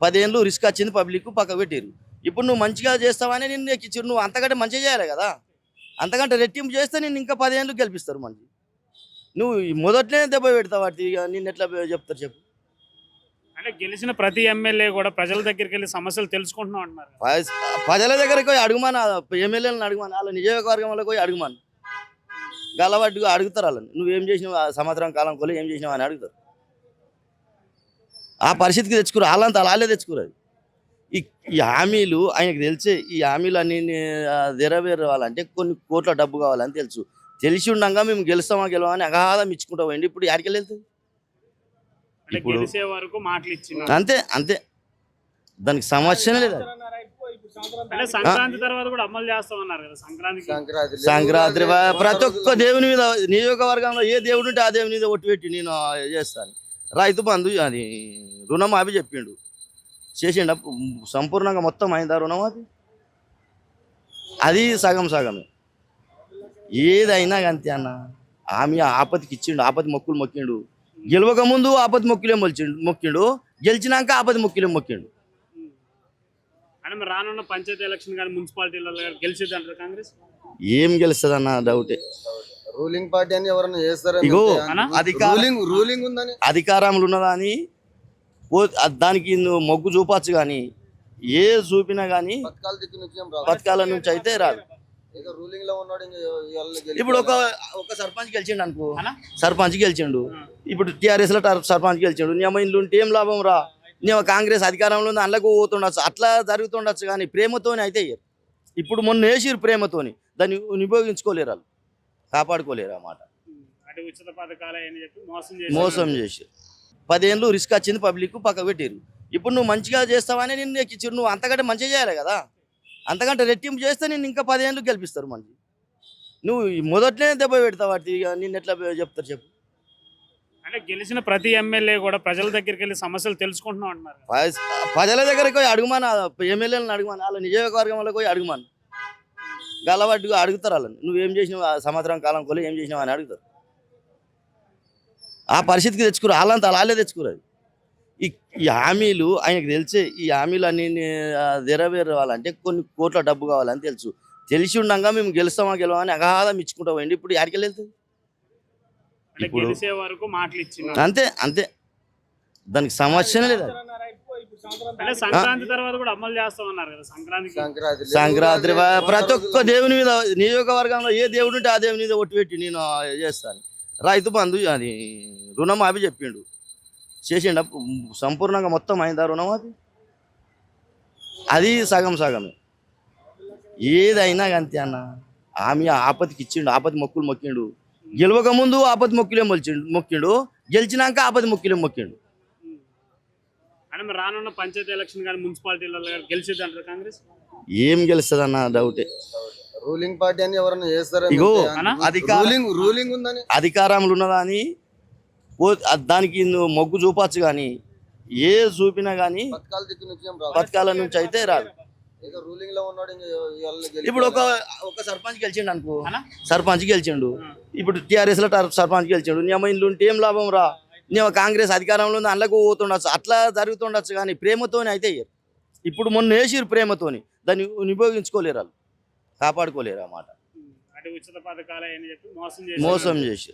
పదేళ్ళు రిస్క్ వచ్చింది పబ్లిక్ పక్క పెట్టారు ఇప్పుడు నువ్వు మంచిగా చేస్తావని నిన్ను ఎక్కించారు నువ్వు అంతకంటే మంచిగా చేయాలి కదా. అంతకంటే రెట్టింపు చేస్తే నిన్ను ఇంకా పదేళ్ళు గెలిపిస్తారు మంచి. నువ్వు మొదట్లోనే దెబ్బ పెడతావు వాటి నిన్ను ఎట్లా చెప్తారు చెప్పు. అంటే గెలిచిన ప్రతి ఎమ్మెల్యే కూడా ప్రజల దగ్గరికి వెళ్ళి సమస్యలు తెలుసుకుంటున్నాం అంటున్నారు ప్రజల దగ్గరికి పోయి అడుగుమాను ఎమ్మెల్యేలను అడుగుమాను వాళ్ళ నియోజకవర్గంలో పోయి అడుగుమాను. గలవాటిగా అడుగుతారు వాళ్ళని. నువ్వేం చేసినావు? సంవత్సరం కాలం కొలు ఏం చేసినావు అని అడుగుతారు. ఆ పరిస్థితికి తెచ్చుకురు వాళ్ళంతా వాళ్ళే తెచ్చుకురు అది. ఈ ఈ హామీలు ఆయనకు తెలిసే ఈ హామీలు అన్ని నెరవేరాలంటే కొన్ని కోట్ల డబ్బు కావాలని తెలుసు. తెలిసి ఉండగా మేము గెలుస్తామా గెలవని అగాధం ఇచ్చుకుంటా పోయింది ఇప్పుడు ఎక్కడికి వెళ్తుంది అంటే ఇప్పుడు- గెలిచే వరకు మాటలు ఇచ్చిన అంతే అంతే. దానికి సమస్యనే లేదు సంక్రాంతి తర్వాత కూడా అమలు చేస్తామన్నారు కదా సంక్రాంతికి. సంక్రాంతి వా- ప్రతి ఒక్క దేవుని మీద నియోజకవర్గంలో ఏ దేవుడు ఉంటే ఆ దేవుని మీద ఒట్టు పెట్టి నేను చేస్తాను. రైతు బంధు అది రుణమాఫీ చెప్పిండు. చేసిండ సంపూర్ణంగా మొత్తం అయిందా రుణమాఫీ? అది సగం సగమే. ఏదైనా అంతే అన్న. ఆమె ఆపతికి ఇచ్చిండు ఆపతి మొక్కులు మొక్కిండు. గెలవక ముందు ఆపతి మొక్కులే మొలిచిండు మొక్కిండు. గెలిచినాక ఆపతి మొక్కులే మొక్కిండు. రానున్న పంచాయతీ ఎలక్షన్ కానీ మున్సిపాలిటీలలో కానీ గెలిచేది అంటారు కాంగ్రెస్? ఏం గెలుస్తుంది అన్న డౌటే రూలింగ్ పార్టీ అని ఎవరైనా చేస్తారని ఇగో అనా? అధికార రూలింగ్ రూలింగ్ ఉందని? అధికారంలో ఉన్నదాని పో అ- దానికి నువ్వు మొగ్గు చూపచ్చు కానీ ఏ చూపినా కానీ పథకాల దిక్కు నుంచి అయితే రాదు. ఇప్పుడు ఒక ఒక సర్పంచ్ గెలిచిండు అనుకో. అనా? సర్పంచ్ గెలిచిండు. ఇప్పుడు టీఆర్ఎస్లో సర్పంచ్ గెలిచిండు. నీ అమ్మ ఇంట్లో ఉంటే ఏం లాభం రా? నీ కాంగ్రెస్ అధికారంలో ఉంది అందులోకి పోతుండొచ్చు. అట్లా జరుగుతుండొచ్చు కానీ ప్రేమతోని అయితే. ఇప్పుడు మొన్న వేసిరు ప్రేమతోని. దాన్ని ఉపయోగించుకోలేరు వాళ్ళు. కాపాడుకోలేరు అన్నమాట అంటే ఉచిత పథకాలు అని చెప్పి మోసం చేసి పదేళ్ళు రిస్క్ వచ్చింది పబ్లిక్ పక్క పెట్టారు ఇప్పుడు నువ్వు మంచిగా చేస్తావని నిన్ను ఎక్కించారు నువ్వు అంతకంటే మంచిగా చేయాలి కదా. అంతకంటే రెట్టింపు చేస్తే నిన్ను ఇంకా పదేళ్ళు గెలిపిస్తారు మంచి. నువ్వు మొదట్లోనే దెబ్బ పెడతావు వాటి నిన్ను ఎట్లా చెప్తారు చెప్పు. అంటే గెలిచిన ప్రతి ఎమ్మెల్యే కూడా ప్రజల దగ్గరికి వెళ్ళి సమస్యలు తెలుసుకుంటున్నాం అంటున్నారు ప్రజల దగ్గరికి పోయి అడుగుమాను ఎమ్మెల్యేలను అడుగుమాను వాళ్ళ నియోజకవర్గంలో పోయి అడుగుమాను. గలవాటిగా అడుగుతారు వాళ్ళని. నువ్వేం చేసినావు? ఆ సంవత్సరం కాలం కొలు ఏం చేసినావు? అని అడుగుతారు. ఆ పరిస్థితికి తెచ్చుకురు. వాళ్ళంతా వాళ్ళే తెచ్చుకురు అది. ఈ ఈ హామీలు ఆయనకు తెలిసే ఈ హామీలు అన్ని నెరవేరాలంటే కొన్ని కోట్ల డబ్బు కావాలని తెలుసు. తెలిసి ఉండగా మేము గెలుస్తామా గెలవని అగాధం ఇచ్చుకుంటా పోయింది ఇప్పుడు ఎక్కడికి వెళ్తుంది. అంటే ఇప్పుడు- గెలిచే వరకు మాటలు ఇచ్చిన అంతే అంతే. దానికి సమస్యనే లేదు సంక్రాంతి తర్వాత కూడా అమలు చేస్తామన్నారు కదా సంక్రాంతి సంక్రాంతి ప్రతి ఒక్క దేవుని మీద నియోజకవర్గంలో ఏ దేవుడు ఉంటే ఆ దేవుని మీద ఒట్టు పెట్టి నేను చేస్తాను. రైతు బంధు అది రుణమాఫీ చెప్పిండు. చేసిండ సంపూర్ణంగా మొత్తం అయిందా రుణమాఫీ? అది సగం సగమే. ఏదైనా అంతే అన్న. ఆమె ఆపతికి ఇచ్చిండు ఆపతి మొక్కులు మొక్కిండు. గెలవక ముందు ఆపతి మొక్కులే మొలిచిండు మొక్కిండు. గెలిచినాక ఆపతి మొక్కులే మొక్కిండు. మరి రానున్న పంచాయతీ ఎలక్షన్ కానీ మున్సిపాలిటీలలో గెలిచేది అంటారు కాంగ్రెస్? ఏం గెలుస్తుంది అన్న డౌటే. రూలింగ్ పార్టీ అని ఎవరైనా చేస్తారని ఇగో అనా? అధికార రూలింగ్ రూలింగ్ ఉందని? అధికారంలో ఉన్నదాని పో అ- దానికి నువ్వు మొగ్గు చూపచ్చు కానీ ఏ చూపినా కానీ పథకాల దిక్కు నుంచి ఏం రాదు. పథకాల నుంచి అయితే రాదు. రూలింగ్లో ఉన్నాడు ఇంకా ఇప్పుడు ఒక ఒక సర్పంచ్ గెలిచిండు అనుకో. అనా? సర్పంచ్ గెలిచిండు. ఇప్పుడు టీఆర్ఎస్లో టర్- సర్పంచ్ గెలిచిండు. నీ అమ్మ ఇంట్లో ఉంటే ఏం లాభం రా? కాంగ్రెస్ అధికారంలో ఉంది అందులోకి పోతుండొచ్చు. అట్లా జరుగుతుండొచ్చు కానీ ప్రేమతోని అయితే. ఇప్పుడు మొన్న వేసిరు ప్రేమతోని. దాన్ని ఉపయోగించుకోలేరు వాళ్ళు. కాపాడుకోలేరు అన్నమాట మోసం చేసి